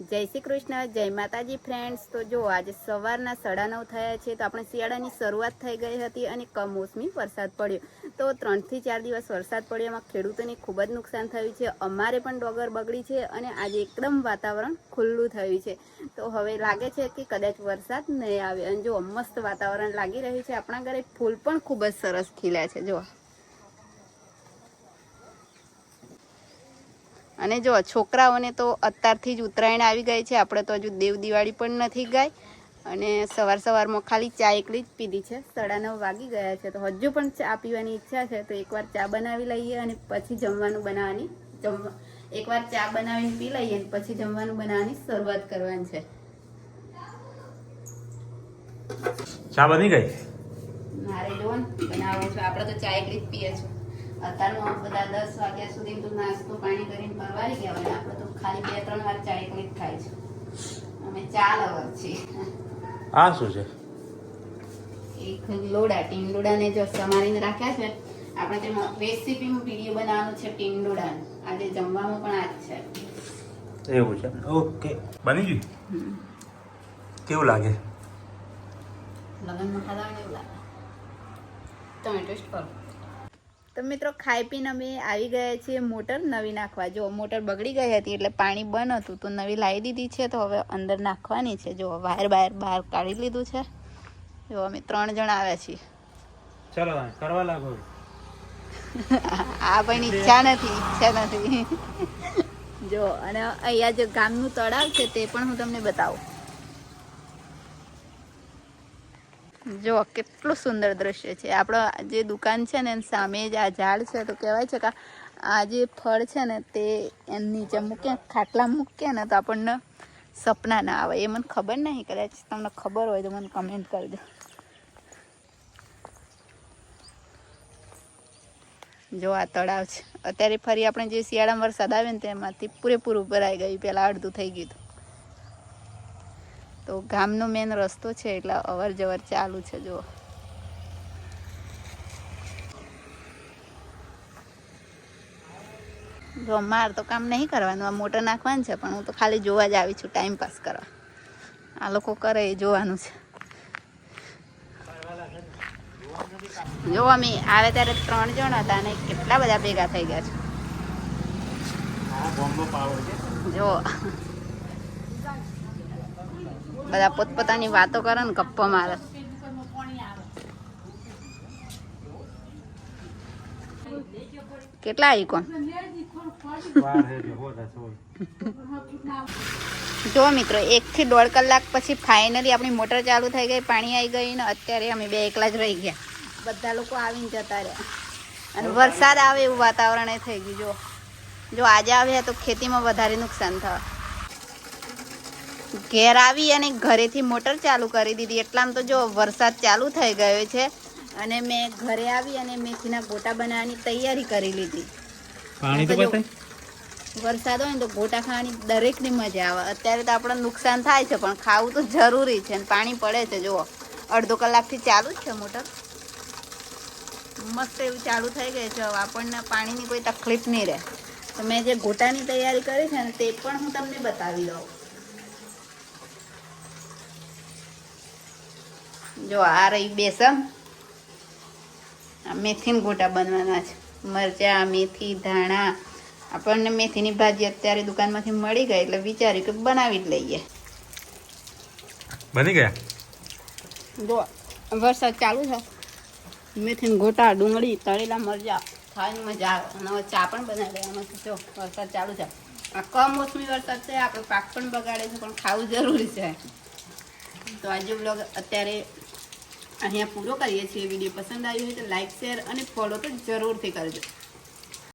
જય શ્રી કૃષ્ણ, જય માતાજી ફ્રેન્ડ્સ તો જો આજે સવારના સાડા નવ થયા છે, તો આપણે શિયાળાની શરૂઆત થઈ ગઈ હતી અને કમોસમી વરસાદ પડ્યો. તો ત્રણથી ચાર દિવસ વરસાદ પડ્યો, એમાં ખેડૂતોને ખૂબ જ નુકસાન થયું છે. અમારે પણ ડોગર બગડી છે અને આજે એકદમ વાતાવરણ ખુલ્લું થયું છે. તો હવે લાગે છે કે કદાચ વરસાદ નહીં આવે. અને જો મસ્ત વાતાવરણ લાગી રહ્યું છે, આપણા ઘરે ફૂલ પણ ખૂબ જ સરસ ખીલ્યા છે. જો અને જો છોકરાઓને તો અત્યારથી જ ઉત્તરાયણ આવી ગઈ છે આપણે તો હજુ દેવ દિવાળી પણ નથી ગઈ. અને સવાર સવારમાં ખાલી ચા એકલી જ પીધી છે. સાડા નવ વાગી ગયા છે તો હજુ પણ ચા પીવાની ઈચ્છા છે તો એકવાર ચા બનાવી લઈએ અને પછી જમવાનું બનાવવાની જમવા એકવાર ચા બનાવીને પી લઈએ અને પછી જમવાનું બનાવવાની શરૂઆત કરવાની છે. ચા બની ગઈ? મારે જો ને છો. આપણે તો ચા એકલી જ પીએ છીએ. અત્યારનું બધા દસ વાગ્યા સુધી તો નાસ્તો પાણી કરીને પરવારી ગયા હોય આપણે તો ખાલી બે ત્રણ વાર ચા એકલી જ ખાય છે. અમે ચા લવર છીએ. આ શું છે? એક લોડા ટીંડોડાને જો સમારીને રાખ્યા છે આપણે તેમાં રેસીપીમાં વીડિયો બનાવવાનો છે ટીંડોડાનો. આજે જમવામાં પણ આજ છે. એવું છે? ઓકે. બની ગયું કેવું લાગે? લગ્નમાં ખાધા એવું લાગે. તમે ટેસ્ટ કરો. તો મિત્રો ખાઈ પીને અમે આવી ગયા છીએ મોટર નવી નાખવા. જો મોટર બગડી ગઈ હતી એટલે પાણી બંધ હતું તો નવી લાવી દીધી છે તો હવે અંદર નાખવાની છે. જો વાયર બાયર બહાર કાઢી લીધું છે. જો અમે ત્રણ જણ આવ્યા છીએ. ચલો કરવા લાગો. આ પણ ઈચ્છા નથી ઈચ્છા નથી. જો અને અહીંયા જે ગામનું તળાવ છે તે પણ હું તમને બતાવું. જો, કેટલું સુંદર દ્રશ્ય છે. આપણો જે દુકાન છે ને, એની સામે જ આ ઝાડ છે, તો કહેવાય છે કે આ જે ફળ છે ને, તે એની નીચે મૂકે ખાટલા મૂકીએ ને, તો આપણને સપના ના આવે. એ મને ખબર નહીં, કદાચ તમને ખબર હોય તો મને કમેન્ટ કરજો જો, આ તળાવ છે. અત્યારે ફરી આપણે જે શિયાળામાં વરસાદ આવે ને તેમાંથી પૂરેપૂરું ભરાઈ ગયું. પહેલાં અડધું થઈ ગયું હતું. તો ગામનો મેન રસ્તો છે એટલે અવર જવર ચાલુ છે જો જો માર તો કામ નહીં કરવાનું આ મોટર નાખવાનું છે પણ હું તો ખાલી જોવા જ આવી છું ટાઈમ પાસ કરવા. આ લોકો કરે એ જોવાનું છે. જો અમે આવે ત્યારે ત્રણ જણ હતા અને કેટલા બધા ભેગા થઈ ગયા છે. જો બધા પોતપોતાની વાતો કરે ને ગપ્પો મારે. કેટલા આઈકોન જો મિત્રો એકથી દોઢ કલાક પછી ફાઇનલી આપણી મોટર ચાલુ થઈ ગઈ પાણી આવી ગઈ ને અત્યારે અમે બે એકલા જ રહી ગયા. બધા લોકો આવીને જતા રહ્યા. અને વરસાદ આવે એવું વાતાવરણ એ થઈ ગયું જો. જો આજે આવ્યા તો ખેતીમાં વધારે નુકસાન થવા. ઘેર આવી અને ઘરેથી મોટર ચાલુ કરી દીધી. એટલામાં તો જો વરસાદ ચાલુ થઈ ગયો છે અને મેં ઘરે આવી અને મેથીના ગોટા બનાવવાની તૈયારી કરી લીધી. પાણી તો વરસાદ હોય ને તો ગોટા ખાવાની દરેકની મજા આવે. અત્યારે તો આપણને નુકસાન થાય છે પણ ખાવું તો જરૂરી છે અને પાણી પડે છે. જુઓ અડધો કલાકથી ચાલુ જ છે મોટર. મસ્ત એવું ચાલુ થઈ ગયું છે. હવે આપણને પાણીની કોઈ તકલીફ નહીં રહે. તો મેં જે ગોટાની તૈયારી કરી છે ને તે પણ હું તમને બતાવી દઉં. જો આ રહી બેસન આ મેથીના ગોટા બનવાના છે. મરચાં મેથી ધાણા. આપણને મેથીની ભાજી અત્યારે દુકાનમાંથી મળી ગઈ એટલે વિચાર્યું કે બનાવી જ લઈએ. બની ગયા? જો વરસાદ ચાલુ છે. મેથીના ગોટા ડુંગળી તળેલા મરચાં. ખાવાની મજા આવે. અને ચા પણ બનાવી લેવાનું છે જો વરસાદ ચાલુ છે. આ કમોસમી વરસાદ છે. આપણે પાક પણ બગાડે છે પણ ખાવું જરૂરી છે. તો આજે બ્લોગ અત્યારે અહીંયા પૂરો કરીએ છીએ. વીડિયો પસંદ આવ્યો હોય તો લાઇક શેર અને ફોલો તો જરૂરથી કરજો.